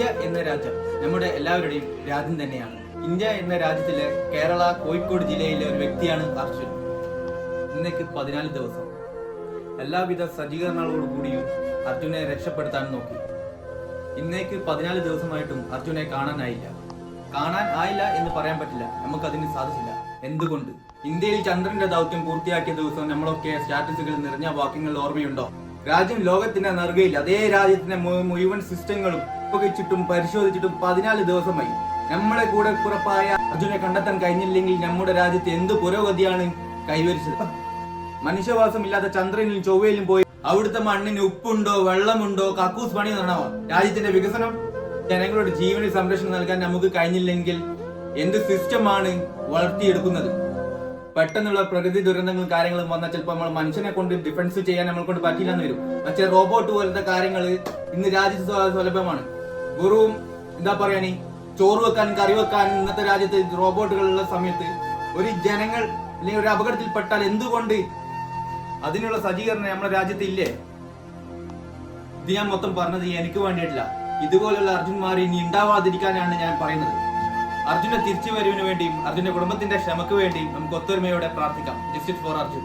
India എന്ന രാജ്യം നമ്മുടെ എല്ലാവരുടെയും രാജ്യം തന്നെയാണ്. ഇന്ത്യ എന്ന രാജ്യത്തിലെ കേരള കോഴിക്കോട് ജില്ലയിലെ ഒരു വ്യക്തിയാണ് അർജുൻ. ഇന്നേക്ക് പതിനാല് ദിവസം. എല്ലാവിധ സജ്ജീകരണങ്ങളോടുകൂടിയും അർജുനെ രക്ഷപ്പെടുത്താൻ നോക്കി. ഇന്നേക്ക് പതിനാല് ദിവസമായിട്ടും അർജുനെ കാണാനായില്ല. കാണാൻ ആയില്ല എന്ന് പറയാൻ പറ്റില്ല. നമുക്കതിന് സാധിച്ചില്ല. എന്തുകൊണ്ട്? ഇന്ത്യയിൽ ചന്ദ്രന്റെ ദൗത്യം പൂർത്തിയാക്കിയ ദിവസം നമ്മളൊക്കെ സ്റ്റാറ്റസുകൾ നിറഞ്ഞ വാക്യങ്ങൾ ഓർമ്മയുണ്ടോ? രാജ്യം ലോകത്തിന്റെ നറുകയിൽ അതേ രാജ്യത്തിന്റെ മുഴുവൻ സിസ്റ്റങ്ങളും ഉപയോഗിച്ചിട്ടും പരിശോധിച്ചിട്ടും പതിനാല് ദിവസമായി. നമ്മളെ കൂടെ പുറപ്പായ അർജുനെ കണ്ടെത്താൻ കഴിഞ്ഞില്ലെങ്കിൽ നമ്മുടെ രാജ്യത്ത് എന്ത് പുരോഗതിയാണ് കൈവരിച്ചത്? മനുഷ്യവാസമില്ലാത്ത ചന്ദ്രനിലും ചൊവ്വയിലും പോയി അവിടുത്തെ മണ്ണിന് ഉപ്പുണ്ടോ വെള്ളമുണ്ടോ കക്കൂസ് പണി നടണോ? രാജ്യത്തിന്റെ വികസനം? ജനങ്ങളുടെ ജീവന് സംരക്ഷണം നൽകാൻ നമുക്ക് കഴിഞ്ഞില്ലെങ്കിൽ എന്ത് സിസ്റ്റമാണ് വളർത്തിയെടുക്കുന്നത്? പെട്ടെന്നുള്ള പ്രകൃതി ദുരന്തങ്ങളും കാര്യങ്ങളും വന്നാൽ ചിലപ്പോൾ നമ്മൾ മനുഷ്യനെ കൊണ്ട് ഡിഫൻസ് ചെയ്യാൻ നമ്മളെ കൊണ്ട് പറ്റില്ല എന്ന് വരും പക്ഷേ റോബോട്ട് പോലത്തെ കാര്യങ്ങൾ ഇന്ന് രാജ്യത്ത് സുലഭമാണ് വെറും എന്താ പറയാനി ചോറ് വെക്കാനും കറി വെക്കാനും ഇന്നത്തെ രാജ്യത്ത് റോബോട്ടുകളുള്ള സമയത്ത് ഒരു ജനങ്ങൾ അല്ലെങ്കിൽ ഒരു അപകടത്തിൽപ്പെട്ടാൽ എന്തുകൊണ്ട് അതിനുള്ള സജ്ജീകരണം നമ്മുടെ രാജ്യത്ത് ഇല്ലേ? ഇത് ഞാൻ മൊത്തം പറഞ്ഞത് എനിക്ക് വേണ്ടിയിട്ടില്ല. ഇതുപോലുള്ള അർജുൻമാർ ഇനി ഉണ്ടാവാതിരിക്കാനാണ് ഞാൻ പറയുന്നത്. അർജുന്റെ തിരിച്ചു വരുവിന് വേണ്ടിയും അർജുന്റെ കുടുംബത്തിന്റെ ക്ഷമക്ക് വേണ്ടിയും നമുക്ക് ഒത്തൊരുമയോടെ പ്രാർത്ഥിക്കാം. Justice for Arjun